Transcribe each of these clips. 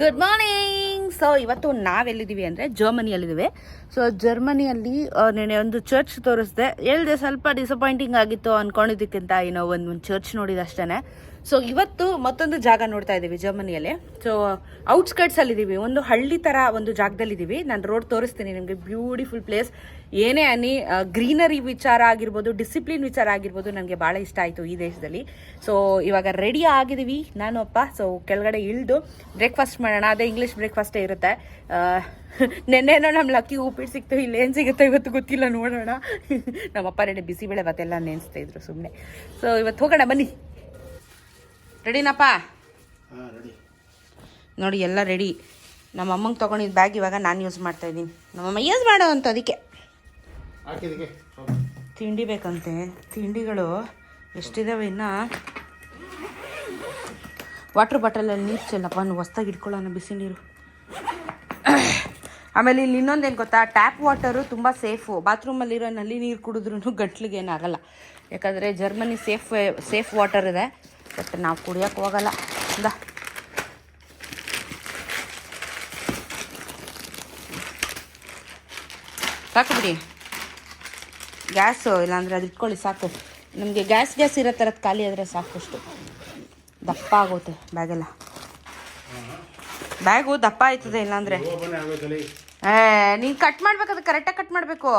Good morning so ಇವತ್ತು ನಾವೆಲ್ಲಿದ್ದೀವಿ ಅಂದರೆ ಜರ್ಮನಿಯಲ್ಲಿದ್ದೀವಿ. So ಜರ್ಮನಿಯಲ್ಲಿ ನೆನೆ ಒಂದು ಚರ್ಚ್ ತೋರಿಸ್ದೆ. ಹೇಳಿದೆ ಸ್ವಲ್ಪ ಡಿಸಪಾಯಿಂಟಿಂಗ್ ಆಗಿತ್ತು ಅಂದ್ಕೊಂಡಿದ್ದಕ್ಕಿಂತ ಏನೋ ಒಂದು ಒಂದು ಚರ್ಚ್ ನೋಡಿದ ಅಷ್ಟೇ ಸೊ ಇವತ್ತು ಮತ್ತೊಂದು ಜಾಗ ನೋಡ್ತಾ ಇದ್ದೀವಿ ಜರ್ಮನಿಯಲ್ಲಿ ಸೊ ಔಟ್ಸ್ಕರ್ಟ್ಸಲ್ಲಿದ್ದೀವಿ ಒಂದು ಹಳ್ಳಿ ಥರ ಒಂದು ಜಾಗದಲ್ಲಿದ್ದೀವಿ ನಾನು ರೋಡ್ ತೋರಿಸ್ತೀನಿ ನಿಮಗೆ. ಬ್ಯೂಟಿಫುಲ್ ಪ್ಲೇಸ್ ಏನೇ ಅನ್ನಿ ಗ್ರೀನರಿ ವಿಚಾರ ಆಗಿರ್ಬೋದು ಡಿಸಿಪ್ಲಿನ್ ವಿಚಾರ ಆಗಿರ್ಬೋದು ನನಗೆ ಭಾಳ ಇಷ್ಟ ಆಯಿತು ಈ ದೇಶದಲ್ಲಿ. ಸೊ ಇವಾಗ ರೆಡಿ ಆಗಿದ್ದೀವಿ ನಾನು ಅಪ್ಪ. ಸೊ ಕೆಳಗಡೆ ಇಳಿದು ಬ್ರೇಕ್ಫಾಸ್ಟ್ ಮಾಡೋಣ. ಅದೇ ಇಂಗ್ಲೀಷ್ ಬ್ರೇಕ್ಫಾಸ್ಟೇ ಇರುತ್ತೆ. ನೆನ್ನೆನೋ ನಮ್ಮ ಲಕ್ಕಿ ಉಪ್ಪಿಟ್ಟು ಸಿಕ್ತು. ಇಲ್ಲಿ ಏನು ಸಿಗುತ್ತೆ ಇವತ್ತು ಗೊತ್ತಿಲ್ಲ. ನೋಡೋಣ. ನಮ್ಮಪ್ಪ ರೆಡಿ ಬಿಸಿಬೇಳೆ ಭಾತೆಲ್ಲ ನೆನೆಸ್ತಾ ಇದ್ರು ಸುಮ್ಮನೆ ಸೊ ಇವತ್ತು ಹೋಗೋಣ. ಬನ್ನಿ. ರೆಡಿನಪ್ಪ ನೋಡಿ ಎಲ್ಲ ರೆಡಿ ನಮ್ಮ ಅಮ್ಮಂಗೆ ತೊಗೊಂಡಿದ್ದ ಬ್ಯಾಗ್ ಇವಾಗ ನಾನು ಯೂಸ್ ಮಾಡ್ತಾ ಇದ್ದೀನಿ. ನಮ್ಮಮ್ಮ ಯೂಸ್ ಮಾಡೋ ಅಂತ ಅದಕ್ಕೆ. ತಿಂಡಿ ಬೇಕಂತೆ. ತಿಂಡಿಗಳು ಎಷ್ಟಿದಾವೆ ಇನ್ನು? ವಾಟ್ರ್ ಬಾಟಲಲ್ಲಿ ನೀರು ಚೆಲ್ಲಪ್ಪ ನೀವು ಹೊಸ್ದಾಗಿ ಇಟ್ಕೊಳ್ಳೋಣ ಬಿಸಿ ನೀರು. ಆಮೇಲೆ ಇಲ್ಲಿ ಇನ್ನೊಂದೇನು ಗೊತ್ತಾ? ಟ್ಯಾಪ್ ವಾಟರು ತುಂಬ ಸೇಫು ಬಾತ್ರೂಮಲ್ಲಿರೋ ನಲ್ಲಿ ನೀರು ಕುಡಿದ್ರೂ ಗಂಟ್ಲಿಗೆ ಏನಾಗಲ್ಲ ಯಾಕಂದರೆ ಜರ್ಮನಿ ಸೇಫ್ ಸೇಫ್ ವಾಟರ್ ಇದೆ. ಬಟ್ ನಾವು ಕುಡಿಯೋಕೆ ಹೋಗಲ್ಲ. ಇಂದ. ಸಾಕು ಬಿಡಿ. ಗ್ಯಾಸು ಇಲ್ಲಾಂದರೆ ಅದು ಇಟ್ಕೊಳ್ಳಿ ಸಾಕು. ನಮಗೆ ಗ್ಯಾಸ್ ಗ್ಯಾಸ್ ಇರೋ ಥರದ್ದು ಖಾಲಿ ಆದರೆ ಸಾಕಷ್ಟು. ದಪ್ಪ ಆಗುತ್ತೆ ಬ್ಯಾಗೆಲ್ಲ. ಬ್ಯಾಗು ದಪ್ಪ ಆಯ್ತದೆ ಇಲ್ಲಾಂದರೆ. ಏ ನೀನು ಕಟ್ ಮಾಡ್ಬೇಕಾದ್ರೆ ಕರೆಕ್ಟಾಗಿ ಕಟ್ ಮಾಡಬೇಕು.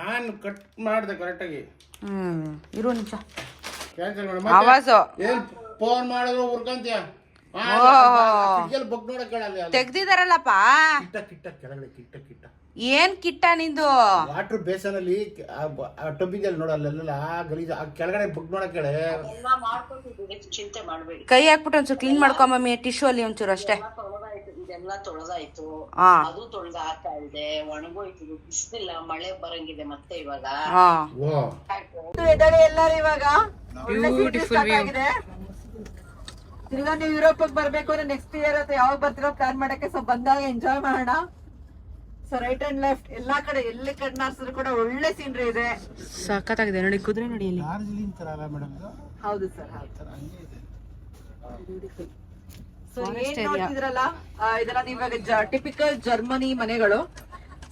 ನಾನು ಕಟ್ ಮಾಡಿದೆ ಕರೆಕ್ಟಾಗಿ ಹ್ಞೂ ಇರು ನಿಮಿಷ. ಆವಾಜು ಫೋನ್ ಮಾಡಿದ್ರು ಹುರ್ಕಂತೀಯ? ಬಗ್ ನೋಡಕ್ ಕೇಳಲ್ಲ ತೆಗ್ದಿದಾರಲ್ಲಪ್ಪ. ಕಿಟ್ಟ ಕಿಟ್ಟ ಕೆಳಗಡೆ ಕಿಟ್ಟ ಕಿಟ್ಟ. ಏನ್ ಕಿಟ್ಟ ನಿಂದು? ವಾಟರ್ ಬೇಸನಲ್ಲಿ ಅಲ್ಲಿ ನೋಡಲ್ಲ ಆ ಗಲೀಜು ಆ ಕೆಳಗಡೆ ಬುಕ್ ನೋಡಕ್ ಕೇಳೆ. ಚಿಂತೆ ಮಾಡ್ಬೇಡಿ. ಕೈ ಹಾಕ್ಬಿಟ್ಟು ಒಂಚೂರು ಕ್ಲೀನ್ ಮಾಡ್ಕೊಂಬಮ್ಮಿ ಟಿಶ್ಯೂ ಅಲ್ಲಿ ಒಂಚೂರು ಅಷ್ಟೇ. ತೊಳೆದಾಯ್ತು ಇದೆಲ್ಲ ತೊಳೆದಾಯ್ತು. ಅದು ತೊಳೆದ ಹಾಕ್ತಾ ಇದೆ ಒಣಗೋಯ್ತು ಬಿಸಿಲಿಲ್ಲ ಮಳೆ ಬರಂಗಿದೆ ಮತ್ತೆ ಇವಾಗ. ಎಲ್ಲಾರು ಇವಾಗ? ಬ್ಯೂಟಿಫುಲ್ ಆಗಿದೆ. ತಿರ್ಗಾ ನೀವು ಯುರೋಪ್ ಬರ್ಬೇಕು ಅಂದ್ರೆ ನೆಕ್ಸ್ಟ್ ಇಯರ್ ಅಥವಾ ಯಾವಾಗ ಬರ್ತಿರೋ ಪ್ಲಾನ್ ಮಾಡಕ್ಕೆ ಸೊ ಬಂದಾಗ ಎಂಜಾಯ್ ಮಾಡೋಣ. ಸೊ ರೈಟ್ ಅಂಡ್ ಲೆಫ್ಟ್ ಎಲ್ಲಾ ಕಡೆ ಎಲ್ಲಿ ಕಣ್ಣಾರ್ಸಿದ್ರು ಕೂಡ ಒಳ್ಳೆ ಸೀನ್ರಿ ಇದೆ. ಸಖತ್ತಾಗಿದೆ ನೋಡಿ ಕುದುರೆ ನೋಡಿ ಇಲ್ಲಿ ಡಾರ್ಜಿಲಿಂಗ್ ತರ ಅಲ್ಲ ಮೇಡಮ್ ಹೌದು ಸರ್ ಹೌದು. ಹಂಗೆ ಇದೆ. ಸೊ ಏನ್ ನೋಡ್ತಿದ್ರಲ್ಲ ಇದೆಲ್ಲ ನೀವಾಗ ಟಿಪಿಕಲ್ ಜರ್ಮನಿ ಮನೆಗಳು.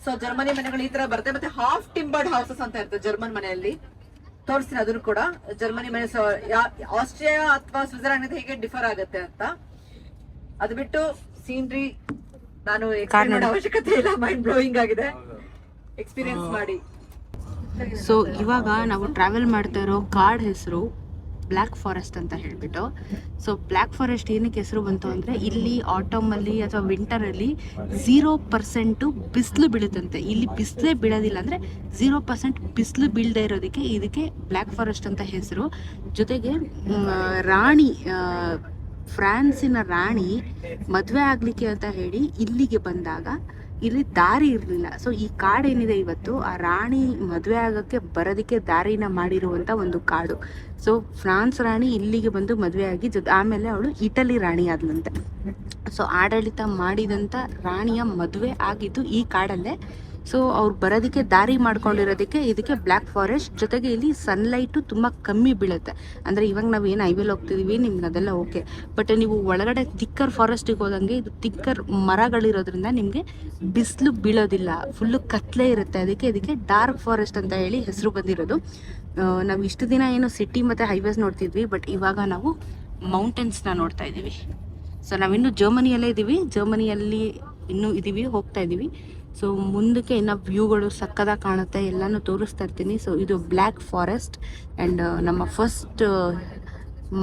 ಸೊ ಜರ್ಮನಿ ಮನೆಗಳು ಈ ತರ ಬರುತ್ತೆ ಮತ್ತೆ ಹಾಫ್ ಟಿಂಬರ್ಡ್ ಹೌಸಸ್ ಅಂತ ಇರುತ್ತೆ ಜರ್ಮನ್ ಮನೆಯಲ್ಲಿ. ತೋರಿಸ್ತೀನಿ ಅದನ್ನು ಕೂಡ. ಜರ್ಮನಿ ಮೈನಸ್ ಆಸ್ಟ್ರಿಯಾ ಅಥವಾ ಸ್ವಿಟ್ಜರ್ಲ್ಯಾಂಡ್ ಹೇಗೆ ಡಿಫರ್ ಆಗುತ್ತೆ ಅಂತ. ಅದು ಬಿಟ್ಟು ಸೀನ್ರಿ ನಾನು ಅವಶ್ಯಕತೆ ಇಲ್ಲ ಮೈಂಡ್ ಬ್ಲೋಯಿಂಗ್ ಆಗಿದೆ. ಎಕ್ಸ್ಪೀರಿಯನ್ಸ್ ಮಾಡಿ. ಸೊ ಇವಾಗ ನಾವು ಟ್ರಾವೆಲ್ ಮಾಡ್ತಾ ಇರೋ ಕಾಡ್ ಹೆಸರು ಬ್ಲ್ಯಾಕ್ ಫಾರೆಸ್ಟ್ ಅಂತ ಹೇಳಿಬಿಟ್ಟು. ಸೊ ಬ್ಲ್ಯಾಕ್ ಫಾರೆಸ್ಟ್ ಏನಕ್ಕೆ ಹೆಸರು ಬಂತು ಅಂದರೆ ಇಲ್ಲಿ ಆಟಮಲ್ಲಿ ಅಥವಾ ವಿಂಟರಲ್ಲಿ ಝೀರೋ ಪರ್ಸೆಂಟು ಬಿಸಿಲು ಬೀಳುತ್ತಂತೆ. ಇಲ್ಲಿ ಬಿಸಿಲೇ ಬೀಳೋದಿಲ್ಲ ಅಂದರೆ ಝೀರೋ ಪರ್ಸೆಂಟ್ ಬಿಸಿಲು ಬೀಳದೇ ಇರೋದಕ್ಕೆ ಇದಕ್ಕೆ ಬ್ಲ್ಯಾಕ್ ಫಾರೆಸ್ಟ್ ಅಂತ ಹೆಸರು. ಜೊತೆಗೆ ರಾಣಿ ಫ್ರಾನ್ಸಿನ ರಾಣಿ ಮದುವೆ ಆಗಲಿಕ್ಕೆ ಅಂತ ಹೇಳಿ ಇಲ್ಲಿಗೆ ಬಂದಾಗ ಇಲ್ಲಿ ದಾರಿ ಇರಲಿಲ್ಲ. ಸೊ ಈ ಕಾಡೇನಿದೆ ಇವತ್ತು? ಆ ರಾಣಿ ಮದುವೆ ಆಗೋಕ್ಕೆ ಬರೋದಕ್ಕೆ ದಾರಿನ ಮಾಡಿರುವಂಥ ಒಂದು ಕಾಡು. ಸೊ ಫ್ರಾನ್ಸ್ ರಾಣಿ ಇಲ್ಲಿಗೆ ಬಂದು ಮದುವೆ ಆಗಿ ಜೊತೆ ಆಮೇಲೆ ಅವಳು ಇಟಲಿ ರಾಣಿ ಆದ್ಲಂತೆ ಸೊ ಆಡಳಿತ ಮಾಡಿದಂಥ ರಾಣಿಯ ಮದುವೆ ಆಗಿದ್ದು ಈ ಕಾಡಲ್ಲೇ ಸೊ ಅವ್ರು ಬರೋದಕ್ಕೆ ದಾರಿ ಮಾಡ್ಕೊಂಡಿರೋದಕ್ಕೆ ಇದಕ್ಕೆ ಬ್ಲ್ಯಾಕ್ ಫಾರೆಸ್ಟ್ ಜೊತೆಗೆ ಇಲ್ಲಿ ಸನ್ಲೈಟು ತುಂಬ ಕಮ್ಮಿ ಬೀಳುತ್ತೆ. ಅಂದರೆ ಇವಾಗ ನಾವು ಏನು ಹೈವೇಲಿ ಹೋಗ್ತಿದ್ದೀವಿ ನಿಮ್ಗೆ ಅದೆಲ್ಲ ಓಕೆ ಬಟ್ ನೀವು ಒಳಗಡೆ ತಿಕ್ಕರ್ ಫಾರೆಸ್ಟಿಗೆ ಹೋದಂಗೆ ಇದು ತಿಕ್ಕರ್ ಮರಗಳಿರೋದ್ರಿಂದ ನಿಮಗೆ ಬಿಸಿಲು ಬೀಳೋದಿಲ್ಲ. ಫುಲ್ಲು ಕತ್ಲೆ ಇರುತ್ತೆ. ಅದಕ್ಕೆ ಇದಕ್ಕೆ ಡಾರ್ಕ್ ಫಾರೆಸ್ಟ್ ಅಂತ ಹೇಳಿ ಹೆಸರು ಬಂದಿರೋದು. ನಾವು ಇಷ್ಟು ದಿನ ಏನು ಸಿಟಿ ಮತ್ತು ಹೈವೇಸ್ ನೋಡ್ತಿದ್ವಿ ಬಟ್ ಇವಾಗ ನಾವು ಮೌಂಟೇನ್ಸ್ನ ನೋಡ್ತಾ ಇದ್ದೀವಿ ಸೊ ನಾವಿನ್ನೂ ಜರ್ಮನಿಯಲ್ಲೇ ಇದ್ದೀವಿ ಜರ್ಮನಿಯಲ್ಲಿ ಇನ್ನೂ ಇದ್ದೀವಿ ಹೋಗ್ತಾ ಇದ್ದೀವಿ ಸೊ ಮುಂದಕ್ಕೆ ಇನ್ನು ವ್ಯೂಗಳು ಸಕ್ಕದಾಗಿ ಕಾಣುತ್ತೆ, ಎಲ್ಲನೂ ತೋರಿಸ್ತಾ ಇರ್ತೀನಿ. ಸೊ ಇದು ಬ್ಲ್ಯಾಕ್ ಫಾರೆಸ್ಟ್ ಆ್ಯಂಡ್ ನಮ್ಮ ಫಸ್ಟ್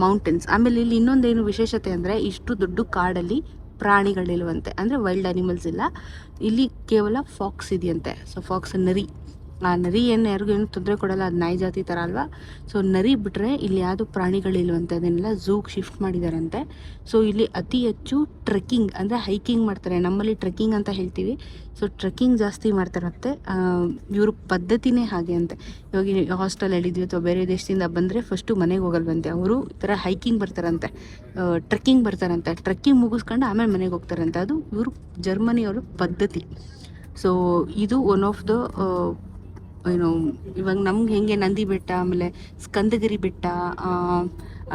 ಮೌಂಟೇನ್ಸ್ ಆಮೇಲೆ ಇಲ್ಲಿ ಇನ್ನೊಂದೇನು ವಿಶೇಷತೆ ಅಂದರೆ, ಇಷ್ಟು ದೊಡ್ಡ ಕಾಡಲ್ಲಿ ಪ್ರಾಣಿಗಳಿಲ್ವಂತೆ. ಅಂದರೆ ವೈಲ್ಡ್ ಅನಿಮಲ್ಸ್ ಇಲ್ಲ. ಇಲ್ಲಿ ಕೇವಲ ಫಾಕ್ಸ್ ಇದೆಯಂತೆ. ಸೊ ಫಾಕ್ಸ್ ನರಿ. ಆ ನರಿ ಏನು ಯಾರಿಗೂ ಏನು ತೊಂದರೆ ಕೊಡಲ್ಲ, ಅದು ನಾಯಿ ಜಾತಿ ಥರ ಅಲ್ವಾ? ಸೊ ನರಿ ಬಿಟ್ಟರೆ ಇಲ್ಲಿ ಯಾವುದು ಪ್ರಾಣಿಗಳಿಲ್ವಂತೆ ಅದನ್ನೆಲ್ಲ ಝೂಗೆ ಶಿಫ್ಟ್ ಮಾಡಿದಾರಂತೆ. ಸೊ ಇಲ್ಲಿ ಅತಿ ಹೆಚ್ಚು ಟ್ರೆಕ್ಕಿಂಗ್ ಅಂದರೆ ಹೈಕಿಂಗ್ ಮಾಡ್ತಾರೆ. ನಮ್ಮಲ್ಲಿ ಟ್ರೆಕ್ಕಿಂಗ್ ಅಂತ ಹೇಳ್ತೀವಿ. ಸೊ ಟ್ರೆಕ್ಕಿಂಗ್ ಜಾಸ್ತಿ ಮಾಡ್ತಾರಂತೆ ಇವ್ರ ಪದ್ಧತಿನೇ ಹಾಗೆ ಅಂತೆ. ಇವಾಗ ಹಾಸ್ಟೆಲ್ ಹೇಳಿದ್ವಿ ಅಥವಾ ಬೇರೆ ದೇಶದಿಂದ ಬಂದರೆ ಫಸ್ಟು ಮನೆಗೆ ಹೋಗಲ್ವಂತೆ. ಅವರು ಈ ಥರ ಹೈಕಿಂಗ್ ಬರ್ತಾರಂತೆ. ಟ್ರೆಕ್ಕಿಂಗ್ ಬರ್ತಾರಂತೆ. ಟ್ರೆಕ್ಕಿಂಗ್ ಮುಗಿಸ್ಕೊಂಡು ಆಮೇಲೆ ಮನೆಗೆ ಹೋಗ್ತಾರಂತೆ. ಅದು ಇವರು ಜರ್ಮನಿಯವರು ಪದ್ಧತಿ. ಸೊ ಇದು ಒನ್ ಆಫ್ ದ ಏನು ಇವಾಗ ನಮ್ಗೆ ಹೆಂಗೆ ನಂದಿ ಬೆಟ್ಟ ಆಮೇಲೆ ಸ್ಕಂದಗಿರಿ ಬೆಟ್ಟ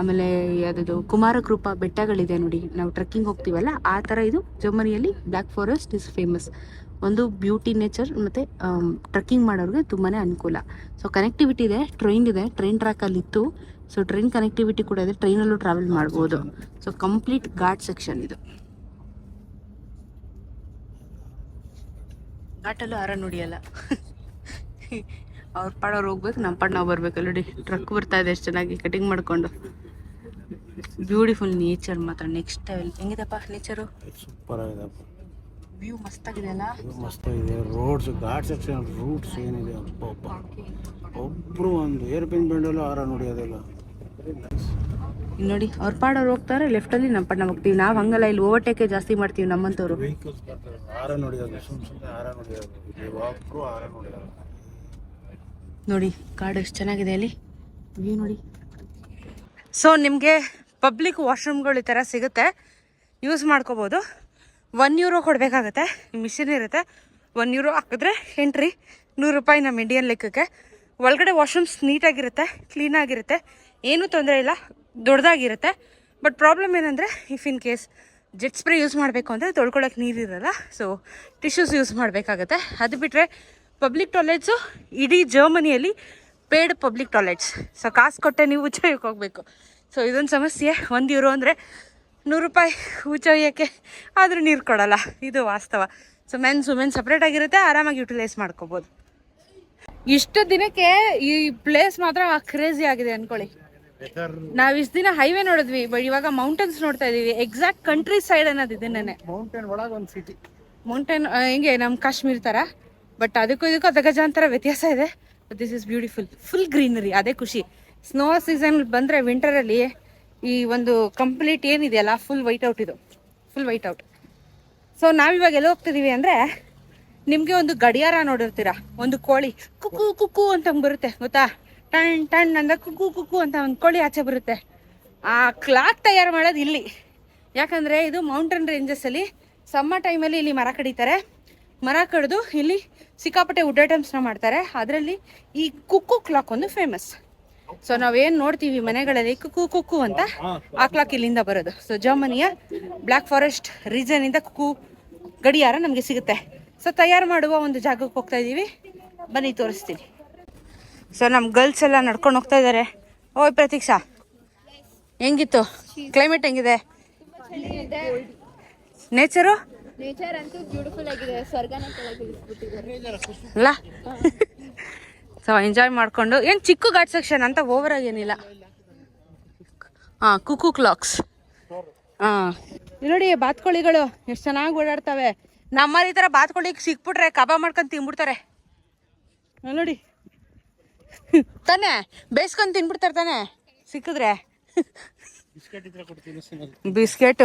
ಆಮೇಲೆ ಯಾವುದದು ಕುಮಾರಕೃಪ ಬೆಟ್ಟಗಳಿದೆ ನೋಡಿ ನಾವು ಟ್ರೆಕ್ಕಿಂಗ್ ಹೋಗ್ತೀವಲ್ಲ ಆ ಥರ ಇದು ಜರ್ಮನಿಯಲ್ಲಿ ಬ್ಲ್ಯಾಕ್ ಫಾರೆಸ್ಟ್ ಇಸ್ ಫೇಮಸ್ ಒಂದು ಬ್ಯೂಟಿ ನೇಚರ್ ಮತ್ತು ಟ್ರೆಕ್ಕಿಂಗ್ ಮಾಡೋರಿಗೆ ತುಂಬಾ ಅನುಕೂಲ. ಸೊ ಕನೆಕ್ಟಿವಿಟಿ ಇದೆ ಟ್ರೈನ್ ಇದೆ ಟ್ರೈನ್ ಟ್ರ್ಯಾಕಲ್ಲಿ ಇತ್ತು. ಸೊ ಟ್ರೈನ್ ಕನೆಕ್ಟಿವಿಟಿ ಕೂಡ ಇದೆ ಟ್ರೈನಲ್ಲೂ ಟ್ರಾವೆಲ್ ಮಾಡ್ಬೋದು. ಸೊ ಕಂಪ್ಲೀಟ್ ಘಾಟ್ ಸೆಕ್ಷನ್ ಇದು. ಘಾಟಲ್ಲೂ ಆರ ನುಡಿಯಲ್ಲ. ಅವ್ರ ಪಾಡವ್ರು ಹೋಗ್ಬೇಕು ನಮ್ಮ ಪಾಡ್ ನಾವು ಬರ್ಬೇಕು. ನೋಡಿ ಟ್ರಕ್ ಬರ್ತಾ ಇದೆ ಎಷ್ಟು ಚೆನ್ನಾಗಿ ಕಟಿಂಗ್ ಮಾಡ್ಕೊಂಡು. ಬ್ಯೂಟಿಫುಲ್ ನೇಚರ್ ಮಾತ್ರ ನೆಕ್ಸ್ಟ್ ಹೆಂಗಿದೆಪ್ಪ ನೇಚರು ಸೂಪರ್ ಆಗಿದೆ ವ್ಯೂ ಮಸ್ತಾಗಿದೆ ಅಲ್ಲ? ಮಸ್ತ್ ಇದೆ ರೋಡ್ಸ್ ಘಾಟ್ ಸೆಕ್ಷನ್ ರೂಟ್ಸ್ ಏನಿದೆ. ಅಪ್ಪ ಒಬ್ರು ಒಂದು ಏರ್ಪಿನ್ ಬೆಂಡಲ್ಲೂ ಆರ ನೋಡಿ ಅದೆಲ್ಲ ನೋಡಿ ಅವ್ರ ಪಾಡವ್ರು ಹೋಗ್ತಾರೆ ಲೆಫ್ಟಲ್ಲಿ ನಮ್ಮ ಪಾಡ್ ಹೋಗ್ತೀವಿ. ನಾವು ಹಂಗಲ್ಲ ಇಲ್ಲಿ ಓವರ್ಟೇಕೆ ಜಾಸ್ತಿ ಮಾಡ್ತೀವಿ ನಮ್ಮಂಥವ್ರು ಆರ ಸುಮ್ಮನೆ ಆರ ನೋಡಿ ಒಬ್ರು ಆರ ನೋಡಿದಾಗ ನೋಡಿ ಕಾಡು ಎಷ್ಟು ಚೆನ್ನಾಗಿದೆ ಅಲ್ಲಿ. ವ್ಯೂ ನೋಡಿ. ಸೊ ನಿಮಗೆ ಪಬ್ಲಿಕ್ ವಾಶ್ರೂಮ್ಗಳು ಈ ಥರ ಸಿಗುತ್ತೆ. ಯೂಸ್ ಮಾಡ್ಕೋಬೋದು. ಒನ್ ಯೂರೋ ಕೊಡಬೇಕಾಗತ್ತೆ. ಮಿಷಿನ್ ಇರುತ್ತೆ. ಒನ್ ಯೂರೋ ಹಾಕಿದ್ರೆ ಎಂಟ್ರಿ ನೂರು ರೂಪಾಯಿ ನಮ್ಮ ಇಂಡಿಯನ್ ಲೆಕ್ಕಕ್ಕೆ. ಒಳಗಡೆ ವಾಶ್ರೂಮ್ಸ್ ನೀಟಾಗಿರುತ್ತೆ ಕ್ಲೀನಾಗಿರುತ್ತೆ ಏನೂ ತೊಂದರೆ ಇಲ್ಲ, ದೊಡ್ಡದಾಗಿರುತ್ತೆ. ಬಟ್ ಪ್ರಾಬ್ಲಮ್ ಏನಂದರೆ if in case jet spray use ಮಾಡಬೇಕು ಅಂದರೆ ತೊಳ್ಕೊಳ್ಳೋಕೆ ನೀರಿರಲ್ಲ ಸೊ ಟಿಶ್ಯೂಸ್ ಯೂಸ್ ಮಾಡಬೇಕಾಗತ್ತೆ. ಅದು ಬಿಟ್ಟರೆ ಪಬ್ಲಿಕ್ ಟಾಯ್ಲೆಟ್ಸು ಇಡೀ ಜರ್ಮನಿಯಲ್ಲಿ ಪೇಡ್ ಪಬ್ಲಿಕ್ ಟಾಯ್ಲೆಟ್ಸ್ ಸೊ ಕಾಸು ಕೊಟ್ಟೆ ನೀವು ಉಚ್ಚೋಯಕ್ಕೆ ಹೋಗಬೇಕು. ಸೊ ಇದೊಂದು ಸಮಸ್ಯೆ. ಒಂದು ಯೂರು ಅಂದರೆ ನೂರು ರೂಪಾಯಿ ಉಚ್ಚೊಯ್ಯೋಕ್ಕೆ ಆದರೂ ನೀರು ಕೊಡಲ್ಲ. ಇದು ವಾಸ್ತವ. ಸೊ ಮೆನ್ಸ್ ವುಮೆನ್ ಸಪ್ರೇಟ್ ಆಗಿರುತ್ತೆ. ಆರಾಮಾಗಿ ಯುಟಿಲೈಸ್ ಮಾಡ್ಕೋಬೋದು. ಇಷ್ಟು ದಿನಕ್ಕೆ ಈ ಪ್ಲೇಸ್ ಮಾತ್ರ ಕ್ರೇಜಿ ಆಗಿದೆ ಅನ್ಕೊಳ್ಳಿ. ನಾವ್ ಇಷ್ಟು ದಿನ ಹೈವೇ ನೋಡಿದ್ವಿ ಬಟ್ ಇವಾಗ ಮೌಂಟೇನ್ಸ್ ನೋಡ್ತಾ ಇದೀವಿ. ಎಕ್ಸಾಕ್ಟ್ ಕಂಟ್ರಿ ಸೈಡ್ ಅನ್ನೋದು ಇದನ್ನೇ ಮೌಂಟೇನ್ ಒಳಗೆ ಒಂದು ಸಿಟಿ ಮೌಂಟೇನ್ ಹಿಂಗೆ ನಮ್ಮ ಕಾಶ್ಮೀರ್ ಥರ ಬಟ್ ಅದಕ್ಕೂ ಇದಕ್ಕೂ ಅಧಗಜಾಂತರ ವ್ಯತ್ಯಾಸ ಇದೆ. This is beautiful full greenery ಅದೇ ಖುಷಿ. ಸ್ನೋ ಸೀಸನ್ ಬಂದರೆ ವಿಂಟರಲ್ಲಿ ಈ ಒಂದು ಕಂಪ್ಲೀಟ್ ಏನಿದೆಯಲ್ಲ ಫುಲ್ ವೈಟ್ ಔಟ್ ಇದು. ಫುಲ್ ವೈಟ್ ಔಟ್ ಸೊ ನಾವಿವಾಗ ಎಲ್ಲ ಹೋಗ್ತಿದೀವಿ ಅಂದರೆ, ನಿಮಗೆ ಒಂದು ಗಡಿಯಾರ ನೋಡಿರ್ತೀರಾ? ಒಂದು ಕೋಳಿ. ಕುಕ್ಕು ಕುಕ್ಕು ಅಂತ ಬರುತ್ತೆ, ಗೊತ್ತಾ? ಟಣ್ ಟಣ್ ಅಂದ ಕುಕ್ಕು ಕುಕ್ಕು ಅಂತ ಒಂದು ಕೋಳಿ ಆಚೆ ಬರುತ್ತೆ. ಆ ಕ್ಲಾಕ್ ತಯಾರು ಮಾಡೋದು ಇಲ್ಲಿ. ಯಾಕಂದರೆ ಇದು ಮೌಂಟೇನ್ ರೇಂಜಸ್ಸಲ್ಲಿ ಸಮ್ಮರ್ ಟೈಮಲ್ಲಿ ಇಲ್ಲಿ ಮರ ಕಡಿತಾರೆ. ಮರ ಕಡಿದು ಇಲ್ಲಿ ಸಿಕ್ಕಾಪಟ್ಟೆ ವುಡ್ ಐಟಮ್ಸ್ನ ಮಾಡ್ತಾರೆ. ಅದರಲ್ಲಿ ಈ ಕುಕ್ಕು ಕ್ಲಾಕ್ ಒಂದು ಫೇಮಸ್ ಸೊ ನಾವೇನು ನೋಡ್ತೀವಿ ಮನೆಗಳಲ್ಲಿ ಕುಕ್ಕು ಕುಕ್ಕು ಅಂತ ಆ ಕ್ಲಾಕ್ ಇಲ್ಲಿಂದ ಬರೋದು. ಸೊ ಜರ್ಮನಿಯ ಬ್ಲ್ಯಾಕ್ ಫಾರೆಸ್ಟ್ ರೀಜನಿಂದ ಕುಕ್ಕು ಗಡಿಯಾರ ನಮಗೆ ಸಿಗುತ್ತೆ. ಸೊ ತಯಾರು ಮಾಡುವ ಒಂದು ಜಾಗಕ್ಕೆ ಹೋಗ್ತಾ ಇದ್ದೀವಿ. ಬನ್ನಿ, ತೋರಿಸ್ತೀನಿ. ಸೊ ನಮ್ಮ ಗರ್ಲ್ಸ್ ಎಲ್ಲ ನಡ್ಕೊಂಡು ಹೋಗ್ತಾ ಇದ್ದಾರೆ ಓ ಪ್ರತೀಕ್ಷಾ. ಹೆಂಗಿತ್ತು? ಕ್ಲೈಮೇಟ್ ಹೆಂಗಿದೆ? ನೇಚರು ನೇಚರ್ ಅಂತೂ ಬ್ಯೂಟಿಫುಲ್ ಆಗಿದೆ ಸ್ವರ್ಗನ ಅಲ್ಲ? ಸೊ ಎಂಜಾಯ್ ಮಾಡಿಕೊಂಡು ಏನು ಚಿಕ್ಕ ಘಾಟ್ ಸೆಕ್ಷನ್ ಅಂತ ಓವರ್ ಆಗೇನಿಲ್ಲ ಏನಿಲ್ಲ. ಹಾಂ ಕುಕ್ಕು ಕ್ಲಾಕ್ಸ್ ಹಾಂ. ನೋಡಿ ಬಾತ್ಕೋಳಿಗಳು ಎಷ್ಟು ಚೆನ್ನಾಗಿ ಓಡಾಡ್ತವೆ. ನಮ್ಮಲ್ಲಿ ಈ ಥರ ಬಾತ್ಕೋಳಿಗೆ ಸಿಕ್ಬಿಟ್ರೆ ಕಬಾಬ್ ಮಾಡ್ಕೊಂಡು ತಿನ್ಬಿಡ್ತಾರೆ. ನೋಡಿ. ತಾನೇ ಬೇಯಿಸ್ಕೊಂಡು ತಿನ್ಬಿಡ್ತಾರೆ ತಾನೇ ಸಿಕ್ಕಿದ್ರೆ. ಬಿಸ್ಕೆಟ್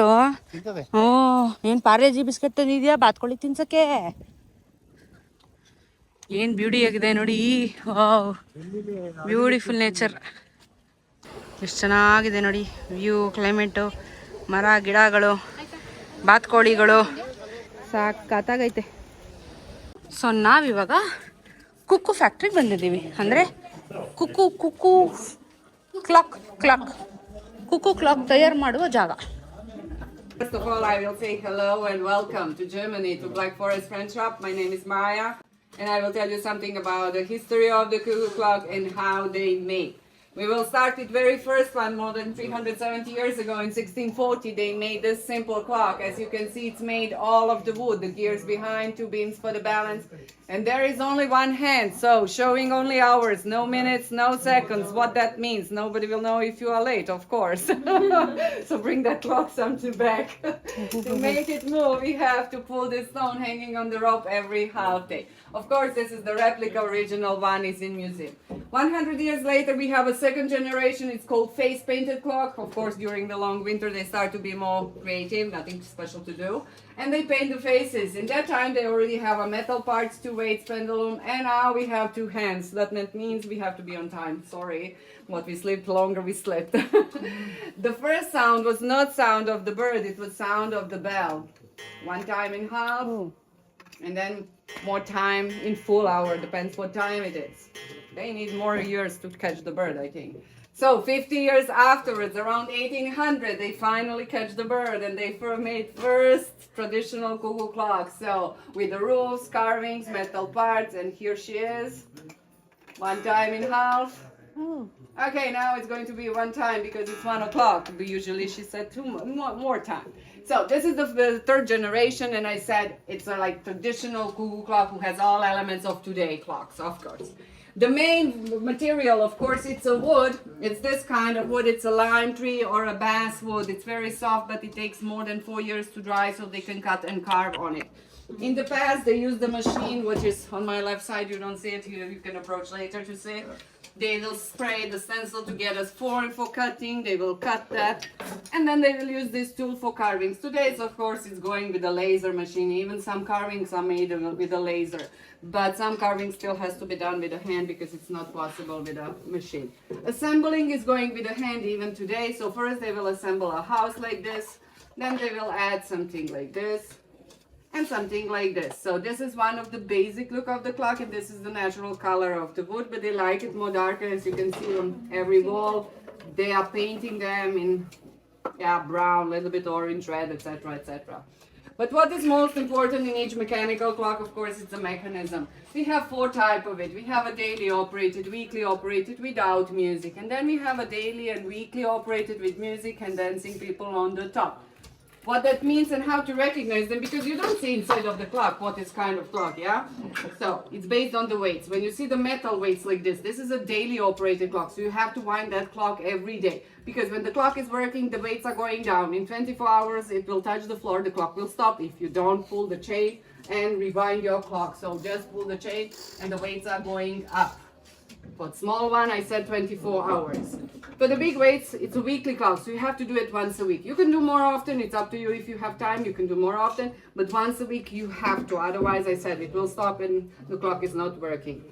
ಹ್ಞೂ. ಏನು ಪಾರ್ಲೇಜಿ ಬಿಸ್ಕೆಟ್ ತಂದಿದ್ಯಾ? ಬಾತ್ಕೊಳ್ಳಿ ತಿನ್ಸಕ್ಕೆ? ಏನು ಬ್ಯೂಟಿ ಆಗಿದೆ ನೋಡಿ. Beautiful nature. ಎಷ್ಟು ಚೆನ್ನಾಗಿದೆ ನೋಡಿ. ವ್ಯೂ ಕ್ಲೈಮೇಟು ಮರ ಗಿಡಗಳು ಬಾತ್ಕೋಳಿಗಳು. ಸಾಕಾಗೈತೆ ಸೊ ನಾವಿವಾಗ ಕುಕ್ಕು ಫ್ಯಾಕ್ಟ್ರಿಗೆ ಬಂದಿದ್ದೀವಿ. ಅಂದರೆ cuckoo cuckoo clock clock. ಕುಕ್ಕು ಕ್ಲಾಕ್ ತಯಾರು ಮಾಡುವ ಜಾಗ First of all, I will say hello and welcome to Germany, to Black Forest Friend Shop. My name is Maya, and I will tell you something about the history of the cuckoo clock and how they made. We will start with very first one, more than 370 years ago in 1640. They made this simple clock. As you can see, it's made all of the wood, the gears behind, two beams for the balance, and there is only one hand, so showing only hours, no minutes, no seconds. What that means, nobody will know if you are late, of course. so bring that clock something back. to make it move, we have to pull this stone hanging on the rope every half day. Of course, this is the replica original one is in museum. 100 years later, we have a second generation. It's called face painted clock. Of course, during the long winter, they start to be more creative, nothing special to do. And they paint the faces. In that time, they already have a metal parts, two weights, pendulum, and now we have two hands. That means we have to be on time. Sorry, what we slept longer, we slept. the first sound was not sound of the bird; it was sound of the bell. One time in half, oh. and then more time in full hour. Depends what time it is. They need more years to catch the bird, I think. So 50 years afterwards, around 1800, they finally catch the bird and they made first traditional cuckoo clock. So with the roofs, carvings, metal parts, and here she is. One time in half. Oh. Okay, now it's going to be one time because it's one o'clock. But usually she said two more, more time. So this is the, the third generation, and I said it's a like traditional cuckoo clock who has all elements of today clocks, of course. The main material, of course, it's a wood. It's this kind of wood. It's a lime tree or a bass wood. It's very soft, but it takes more than four years to dry, so they can cut and carve on it. In the past, they used the machine, which is on my left side. You don't see it here. You can approach later to see. They will spray the stencil to get us form for cutting. They will cut that, and then they will use this tool for carvings. Today, of course, it's going with a laser machine. Even some carvings are made with a laser, but some carving still has to be done with a hand because it's not possible with a machine. Assembling is going with a hand even today. So first, they will assemble a house like this. Then they will add something like this and something like this. So this is one of the basic look of the clock and this is the natural color of the wood, but they like it more darker as you can see on every wall. They are painting them in yeah, brown, little bit orange, red, etc., etc. But what is most important in each mechanical clock, of course, is the mechanism. We have four type of it. We have a daily operated, weekly operated without music, and then we have a daily and weekly operated with music and dancing people on the top what that means and how to recognize them because you don't see inside of the clock what is kind of clock, yeah? So it's based on the weights. When you see the metal weights like this, this is a daily operated clock. So you have to wind that clock every day because when the clock is working, the weights are going down. In 24 hours, it will touch the floor, the clock will stop if you don't pull the chain and rewind your clock. So just pull the chain and the weights are going up. For small one, I said 24 hours. For the big weights, it's a weekly class, so you have to do it once a week. You can do more often, it's up to you if you have time, you can do more often, but once a week you have to, otherwise, I said it will stop and the clock is not working.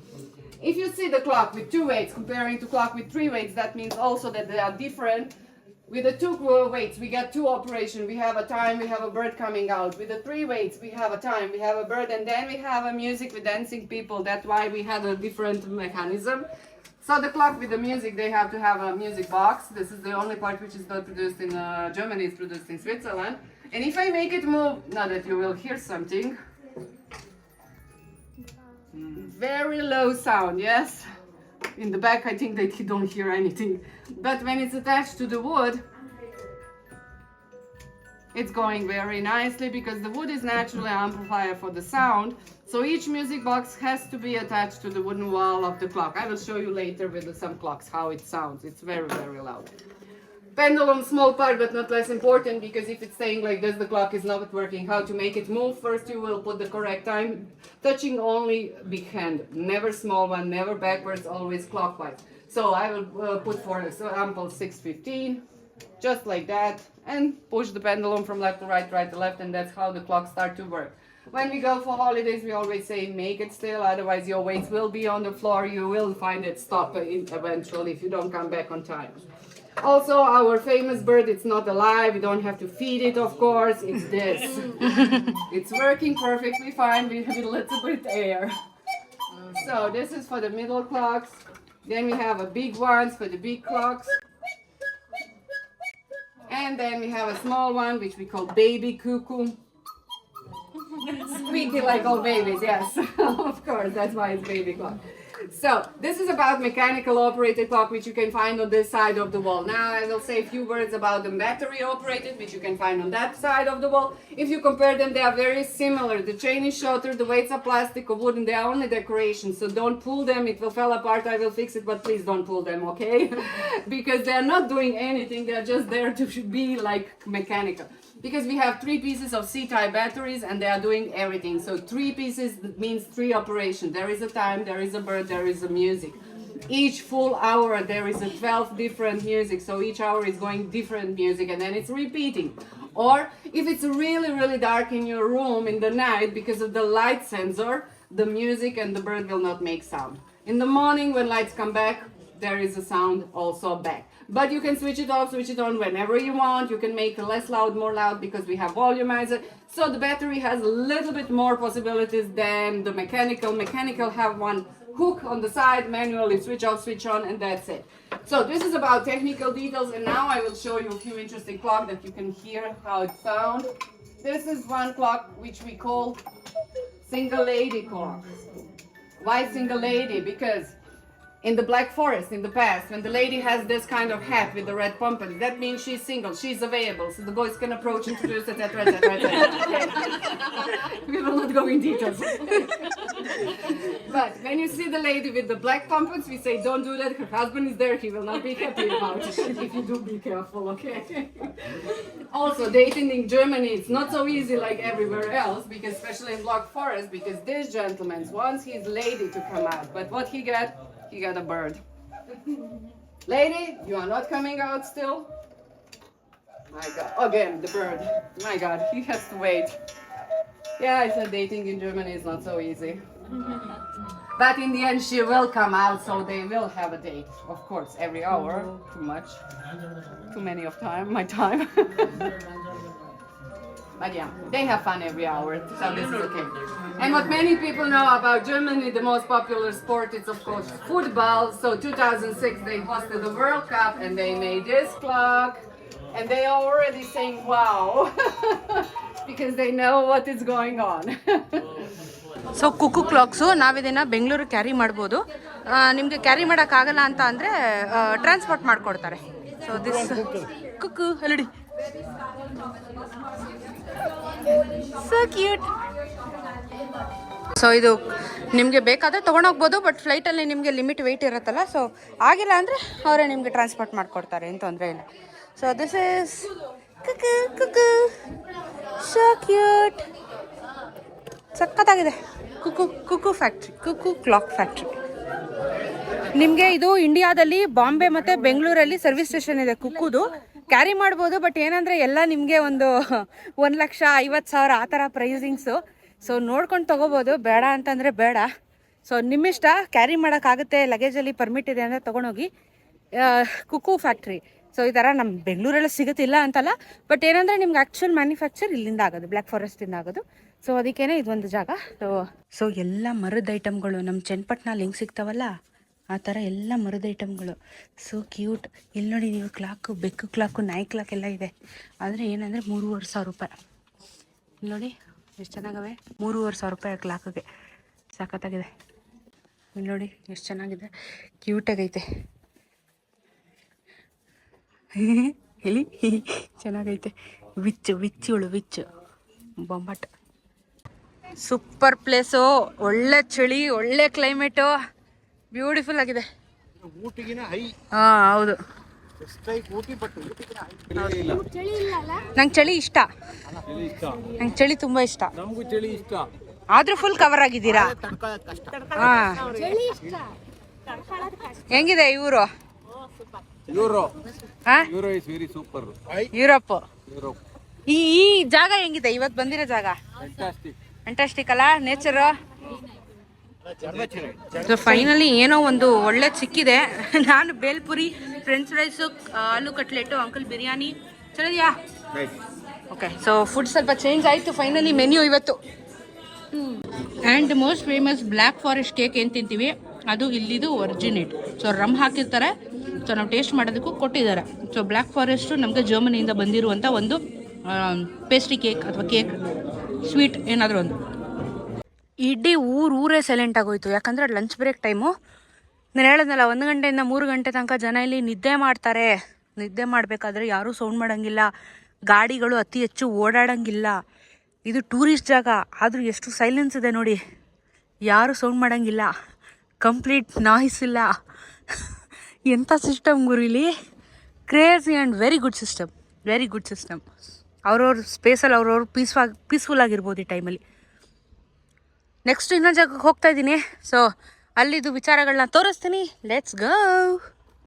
If you see the clock with two weights comparing to clock with three weights, that means also that they are different. With the two weights, we get two operation. We have a time, we have a bird coming out. With the three weights, we have a time, we have a bird, and then we have a music with dancing people. That's why we had a different mechanism. So the clock with the music, they have to have a music box. This is the only part which is not produced in uh, Germany, it's produced in Switzerland. And if I make it move, now that you will hear something, very low sound, yes? In the back, I think they don't hear anything. But when it's attached to the wood, it's going very nicely because the wood is naturally amplifier for the sound. So each music box has to be attached to the wooden wall of the clock. I will show you later with some clocks how it sounds. It's very, very loud. Pendulum, small part but not less important because if it's saying like this, the clock is not working. How to make it move? First, you will put the correct time, touching only big hand, never small one, never backwards, always clockwise. So I will uh, put for example 615, just like that, and push the pendulum from left to right, right to left, and that's how the clock start to work. When we go for holidays, we always say make it still, otherwise your weights will be on the floor. You will find it stop eventually if you don't come back on time. Also, our famous bird, it's not alive. We don't have to feed it, of course. It's this. it's working perfectly fine with a little bit air. So this is for the middle clocks. Then we have a big ones for the big clocks. And then we have a small one, which we call baby cuckoo. Squeaky like all babies, yes. of course, that's why it's baby clock. So, this is about mechanical operated clock, which you can find on this side of the wall. Now, I will say a few words about the battery operated, which you can find on that side of the wall. If you compare them, they are very similar. The chain is shorter, the weights are plastic or wooden, they are only decoration. So, don't pull them, it will fall apart, I will fix it, but please don't pull them, okay? because they are not doing anything, they are just there to be like mechanical because we have three pieces of C-type batteries and they are doing everything. So three pieces means three operations. There is a time, there is a bird, there is a music. Each full hour there is a 12 different music. So each hour is going different music and then it's repeating. Or if it's really, really dark in your room in the night because of the light sensor, the music and the bird will not make sound. In the morning when lights come back, there is a sound also back but you can switch it off switch it on whenever you want you can make less loud more loud because we have volumizer so the battery has a little bit more possibilities than the mechanical mechanical have one hook on the side, manually switch off, switch on, and that's it. So this is about technical details, and now I will show you a few interesting clock that you can hear how it sounds. This is one clock which we call single lady clock. Why single lady? Because in the Black Forest in the past, when the lady has this kind of hat with the red pompons, that means she's single, she's available, so the boys can approach, introduce, etc., etc., etc. We will not go in details. but when you see the lady with the black pompons, we say, don't do that. Her husband is there. He will not be happy about it. if you do, be careful, okay? also, dating in Germany, it's not so easy like everywhere else, because especially in Black Forest, because this gentleman wants his lady to come out, but what he got? He got a bird. Lady, you are not coming out still? My God, again, the bird. My God, he has to wait. Yeah, I said dating in Germany is not so easy. But in the end, she will come out, so they will have a date. Of course, every hour. Too much. Too many of time. My time. but yeah, they have fun every hour, so this is okay. And what many people know about Germany, the most popular sport is of course football. So 2006 they hosted the World Cup and they made this clock, and they are already saying wow, because they know what is going on. So cuckoo clocks ನಾವಿದನ್ನು Bengaluru carry ಮಾಡ್ಬೋದು ನಿಮಗೆ carry ಮಾಡೋಕ್ಕಾಗಲ್ಲ ಅಂತ ಅಂದರೆ transport ಮಾಡಿಕೊಡ್ತಾರೆ so this cuckoo ಅಲ್ಲಡಿ so cute so ಇದು ನಿಮಗೆ ಬೇಕಾದರೆ ತೊಗೊಂಡೋಗ್ಬೋದು ಬಟ್ ಫ್ಲೈಟಲ್ಲಿ ನಿಮಗೆ ಲಿಮಿಟ್ ವೆಯ್ಟ್ ಇರುತ್ತಲ್ಲ ಸೊ ಆಗಿಲ್ಲ ಅಂದರೆ ಅವರೇ ನಿಮಗೆ ಟ್ರಾನ್ಸ್ಪೋರ್ಟ್ ಮಾಡಿಕೊಡ್ತಾರೆ, ಏನು ತೊಂದರೆ ಇಲ್ಲ. So this is cuckoo so cute ಸಖತ್ತಾಗಿದೆ. Cuckoo cuckoo factory cuckoo clock factory ನಿಮಗೆ ಇದು ಇಂಡಿಯಾದಲ್ಲಿ ಬಾಂಬೆ ಮತ್ತು ಬೆಂಗಳೂರಲ್ಲಿ ಸರ್ವಿಸ್ ಸ್ಟೇಷನ್ ಇದೆ ಕುಕ್ಕುದು ಕ್ಯಾರಿ ಮಾಡ್ಬೋದು ಬಟ್ ಏನಂದರೆ ಎಲ್ಲ ನಿಮಗೆ ಒಂದು ಒಂದು ಲಕ್ಷ ಐವತ್ತು ಸಾವಿರ ಆ ಥರ ಪ್ರೈಸಿಂಗ್ಸು ಸೊ ನೋಡ್ಕೊಂಡು ತೊಗೋಬೋದು. ಬೇಡ ಅಂತಂದರೆ ಬೇಡ. ಸೊ ನಿಮ್ಮಿಷ್ಟ ಕ್ಯಾರಿ ಮಾಡೋಕ್ಕಾಗುತ್ತೆ ಲಗೇಜಲ್ಲಿ ಪರ್ಮಿಟ್ ಇದೆ ಅಂದರೆ ತೊಗೊಂಡೋಗಿ. ಕುಕ್ಕು ಫ್ಯಾಕ್ಟ್ರಿ ಸೊ ಈ ಥರ ನಮ್ಮ ಬೆಂಗಳೂರಲ್ಲಿ ಸಿಗುತ್ತಿಲ್ಲ ಅಂತಲ್ಲ ಬಟ್ ಏನಂದರೆ ನಿಮ್ಗೆ ಆ್ಯಕ್ಚುಲ್ ಮ್ಯಾನುಫ್ಯಾಕ್ಚರ್ ಇಲ್ಲಿಂದ ಆಗೋದು ಬ್ಲ್ಯಾಕ್ ಫಾರೆಸ್ಟಿಂದ ಆಗೋದು. ಸೊ ಅದಕ್ಕೇನೆ ಇದೊಂದು ಜಾಗ. ಸೊ ಸೊ ಎಲ್ಲ ಮರದ ಐಟಮ್ಗಳು ನಮ್ಮ ಚನ್ನಪಟ್ಟಣಲ್ಲಿ ಲಿಂಕ್ ಸಿಗ್ತಾವಲ್ಲ? ಆ ಥರ ಎಲ್ಲ ಮರದ ಐಟಮ್ಗಳು. ಸೊ ಕ್ಯೂಟ್ ಇಲ್ಲಿ ನೋಡಿ ನೀವು ಕ್ಲಾಕು ಬೆಕ್ಕು ಕ್ಲಾಕು ನಾಯಿ ಕ್ಲಾಕ್ ಎಲ್ಲ ಇದೆ. ಆದರೆ ಏನಂದರೆ ಮೂರುವರೆ ಸಾವಿರ ರೂಪಾಯಿ. ಇಲ್ಲಿ ನೋಡಿ ಎಷ್ಟು ಚೆನ್ನಾಗವೆ? ಮೂರುವರೆ ಸಾವಿರ ರೂಪಾಯಿ ಕ್ಲಾಕಿಗೆ ಸಖತ್ತಾಗಿದೆ ಇಲ್ಲಿ ನೋಡಿ ಎಷ್ಟು ಚೆನ್ನಾಗಿದೆ. ಕ್ಯೂಟಾಗೈತೆ ಹೇಳಿ ಚೆನ್ನಾಗೈತೆ. ವಿಚ್ ಉಳು ವಿಚ್ ಬೊಂಬಟ್ ಸೂಪರ್ ಪ್ಲೇಸು ಒಳ್ಳೆ ಚಳಿ, ಒಳ್ಳೆ ಕ್ಲೈಮೇಟು ಬ್ಯೂಟಿಫುಲ್ ಆಗಿದೆ. ಊಟಿಗಿನ ಹೈ. ಹಾಂ ಹೌದು. ನಂಗೆ ಚಳಿ ಇಷ್ಟ. ನಂಗೆ ಚಳಿ ತುಂಬಾ ಇಷ್ಟ. ನಮಗೂ ಚಳಿ ಇಷ್ಟ. ಆದ್ರೂ ಫುಲ್ ಕವರ್ ಆಗಿದ್ದೀರಾ? ಹಾಂ. ಹೆಂಗಿದೆ ಇವರು? ಯೂರೋ ಹಾಂ? Euro is very super Europe Europe ಈ ಈ ಜಾಗ ಹೆಂಗಿದೆ? ಇವತ್ತು ಬಂದಿರೋ ಜಾಗ? ಫ್ಯಾಂಟಾಸ್ಟಿಕ್ ಫ್ಯಾಂಟಾಸ್ಟಿಕ್ ಅಲ್ಲ? ನೇಚರು ಸೊ ಫೈನಲಿ ಏನೋ ಒಂದು ಒಳ್ಳೆ ಸಿಕ್ಕಿದೆ. ನಾನು ಬೇಲ್ಪುರಿ ಫ್ರೆಂಚ್ ರೈಸು ಆಲೂ ಕಟ್ಲೆಟು ಅಂಕಲ್ ಬಿರಿಯಾನಿ. ಚಲಿದ್ಯಾ ಓಕೆ ಸೊ ಫುಡ್ ಸ್ವಲ್ಪ ಚೇಂಜ್ ಆಯಿತು. ಫೈನಲಿ ಮೆನ್ಯೂ ಇವತ್ತು. And most famous black forest cake ಏನು ತಿಂತೀವಿ? ಅದು ಇಲ್ಲಿದು ಒರಿಜಿನೇಟ್ ಸೊ ರಮ್ ಹಾಕಿರ್ತಾರೆ. ಸೊ ನಾವು ಟೇಸ್ಟ್ ಮಾಡೋದಕ್ಕೂ ಕೊಟ್ಟಿದ್ದಾರೆ. ಸೊ ಬ್ಲ್ಯಾಕ್ ಫಾರೆಸ್ಟು ನಮಗೆ ಜರ್ಮನಿಯಿಂದ ಬಂದಿರುವಂಥ ಒಂದು ಪೇಸ್ಟ್ರಿ ಕೇಕ್ ಅಥವಾ ಕೇಕ್ ಸ್ವೀಟ್ ಏನಾದರೂ ಒಂದು. ಇಡೀ ಊರು ಊರೇ ಸೈಲೆಂಟ್ ಆಗೋಯ್ತು. ಯಾಕಂದರೆ ಲಂಚ್ ಬ್ರೇಕ್ ಟೈಮು ನಾನು ಹೇಳಿದ್ನಲ್ಲ, ಒಂದು ಗಂಟೆಯಿಂದ ಮೂರು ಗಂಟೆ ತನಕ ಜನ ಇಲ್ಲಿ ನಿದ್ದೆ ಮಾಡ್ತಾರೆ. ನಿದ್ದೆ ಮಾಡಬೇಕಾದ್ರೆ ಯಾರೂ ಸೌಂಡ್ ಮಾಡೋಂಗಿಲ್ಲ. ಗಾಡಿಗಳು ಅತಿ ಹೆಚ್ಚು ಓಡಾಡೋಂಗಿಲ್ಲ. ಇದು ಟೂರಿಸ್ಟ್ ಜಾಗ. ಆದರೂ ಎಷ್ಟು ಸೈಲೆನ್ಸ್ ಇದೆ ನೋಡಿ. ಯಾರೂ ಸೌಂಡ್ ಮಾಡೋಂಗಿಲ್ಲ. ಕಂಪ್ಲೀಟ್ ನಾಯ್ಸ್ ಇಲ್ಲ. ಎಂಥ ಸಿಸ್ಟಮ್ ಗುರು ಇಲ್ಲಿ? Crazy and very good system very good system ಅವ್ರವ್ರ ಸ್ಪೇಸಲ್ಲಿ ಅವ್ರವ್ರು ಪೀಸ್ಫಾಗಿ ಪೀಸ್ಫುಲ್ ಆಗಿರ್ಬೋದು ಈ ಟೈಮಲ್ಲಿ ನೆಕ್ಸ್ಟ್ ಇನ್ನೊಂದು ಜಾಗಕ್ಕೆ ಹೋಗ್ತಾ ಇದ್ದೀನಿ. ಸೊ ಅಲ್ಲಿದು ವಿಚಾರಗಳನ್ನ ತೋರಿಸ್ತೀನಿ. Let's go